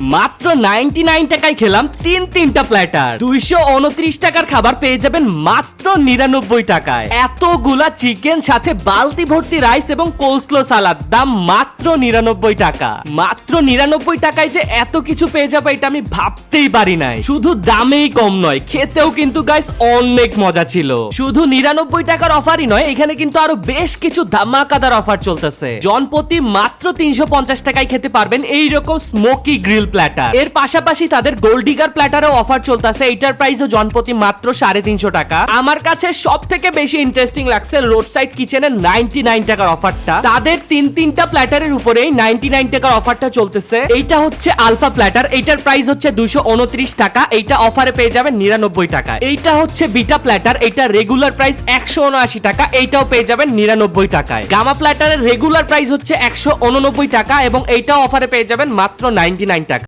মাত্র ninety nine টাকায় খেলাম তিন তিনটা প্ল্যাটার। দুইশো উনত্রিশ টাকার খাবার পেয়ে যাবেন মাত্র নিরানব্বই টাকায়। এতগুলা চিকেন সাথে বালতি ভর্তি রাইস এবং কোলস্লো সালাদ, দাম মাত্র নিরানব্বই টাকা। মাত্র নিরানব্বই টাকায় যে এত কিছু পেয়ে যাবে এটা আমি ভাবতেই পারি নাই। শুধু দামেই কম নয়, খেতেও কিন্তু গাইস অনেক মজা ছিল। শুধু নিরানব্বই টাকার অফারই নয়, এখানে কিন্তু আরও বেশ কিছু ধামাকাদার অফার চলতেছে। জনপ্রতি মাত্র তিনশো পঞ্চাশ টাকায় খেতে পারবেন এইরকম স্মোকি গ্রিল প্ল্যাটার এর পাশাপাশি তাদের গোল্ডিগার প্ল্যাটারও অফার চলতেছে। এইটার প্রাইসও জনপ্রতি মাত্র সাড়ে তিনশো টাকা। আমার কাছে সব থেকে বেশি ইন্টারেস্টিং লাগছে রোড সাইড কিচেনের নাইনটি নাইন টাকার অফারটা তাদের তিন তিনটা প্ল্যাটারের উপরেই নাইনটি নাইন টাকার অফারটা চলতেছে। এইটা হচ্ছে আলফা প্ল্যাটার এইটার প্রাইস হচ্ছে দুইশো উনত্রিশ টাকা। এইটা অফারে পেয়ে যাবেন নিরানব্বই টাকা এইটা হচ্ছে বিটা প্ল্যাটার এইটা রেগুলার প্রাইস একশো উনআশি টাকা। এইটাও পেয়ে যাবেন নিরানব্বই টাকায়। গামা প্ল্যাটারের রেগুলার প্রাইস হচ্ছে একশো উননব্বই টাকা এবং এইটাও অফারে পেয়ে যাবেন মাত্র নাইনটি নাইন টাকা